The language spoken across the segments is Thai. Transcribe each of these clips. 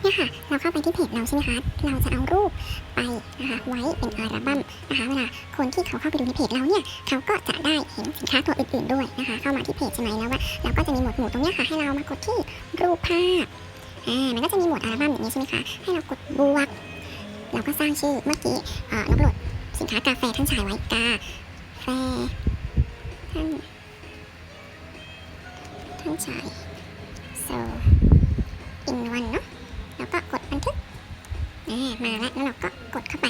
เนี่ยค่ะ เราเข้าไปที่เพจเราใช่ไหมคะ เราจะเอารูปไปนะคะไว้เป็นอัลบั้มนะคะเวลาคนที่เขาเข้าไปดูในเพจเราเนี่ย เขาก็จะได้เห็นสินค้าตัวอื่นๆด้วยนะคะ เข้ามาที่เพจใช่ไหมแล้วว่าเราก็จะมีหมวดหมู่ตรงนี้ค่ะ ให้เรามากดที่รูปภาพ อ่า มันก็จะมีหมวดอัลบั้มอย่างนี้ใช่ไหมคะ ให้เรากดบวก เราก็สร้างชื่อ เมื่อกี้เออเราโหลดสินค้ากาแฟท่านชายไว้กาแฟท่านท่านชาย so in one มาแล้วแล้วเราก็กดเข้าไป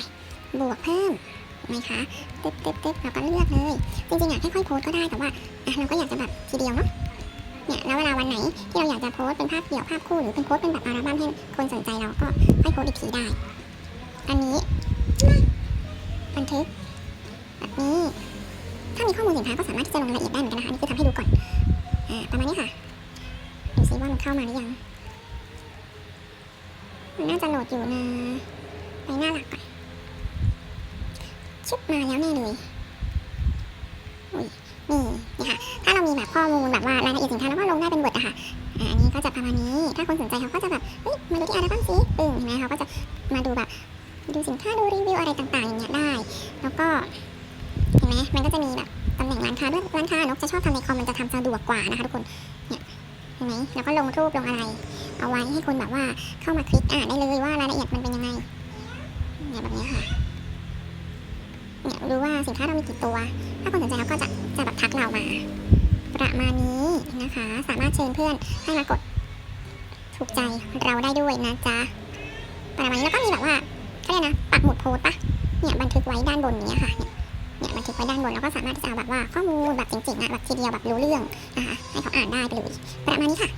บวกเพิ่มนไหมคะตึ๊บตึ๊บตึ๊บเราก็เลือกเลย จริงๆอยากให้ค่อยโพสก็ได้แต่ว่าเราก็อยากจะแบบทีเดียวเนาะเนี่ยแล้วเวลาวันไหนที่เราอยากจะโพสเป็นภาพเดี่ยวภาพคู่หรือเป็นโพสเป็นแบบอัลบั้มให้คนสนใจเราก็ค่อยโพสอีกทีได้ อันนี้บันทึกแบบนี้ถ้ามีข้อมูลสินค้าก็สามารถที่จะลงรายละเอียดได้เหมือนกันนะคะอันนี้คือทำให้ดูก่อนอ่าประมาณนี้ค่ะดูซิว่ามันเข้ามาหรือยังมันน่าจะโหลดอยู่นะไปหน้าหลักก่อน ชุบมาแล้วแน่เลยอุ้ยนี่นี่ค่ะถ้าเรามีแบบข้อมูลแบบว่ารายละเอียดสินค้าแล้วก็ลงได้เป็นบทอะค่ะอันนี้ก็จะประมาณนี้ ถ้าคนสนใจเขาก็จะแบบเฮ้ยมาดูที่อัลบั้มซิปึ้งเห็นไหมเขาก็จะมาดูแบบดูสินค้าดูรีวิวอะไรต่างๆอย่างเงี้ยได้ แล้วก็เห็นไหมมันก็จะมีแบบตำแหน่งร้านค้าด้วยร้านค้านกจะชอบทำในคอมมันจะทำสะดวกกว่านะคะทุกคนเนี่ยเห็นไหมแล้วก็ลงรูปลงอะไร เอาไว้ให้คนแบบว่าเข้ามาคลิกอ่านได้เลยว่ารายละเอียดมันเป็นยังไงเนี่ยแบบนี้ค่ะ เนี่ยดูว่าสินค้าเรามีกี่ตัว ถ้าคนสนใจเขาก็จะจะแบบทักเรามา ประมาณนี้นะคะ สามารถเชิญเพื่อนให้มากดถูกใจเราได้ด้วยนะจ๊ะ ประมาณนี้แล้วก็มีแบบว่าเขาเรียกนะปักหมุดโพสปะเนี่ยบันทึกไว้ด้านบนนี้ค่ะเนี่ยเนี่ยบันทึกไว้ด้านบนแล้วก็สามารถที่จะแบบว่าข้อมูลแบบจริงๆอะแบบทีเดียวแบบรู้เรื่องนะคะให้เขาอ่านได้ไปเลยประมาณนี้ค่ะ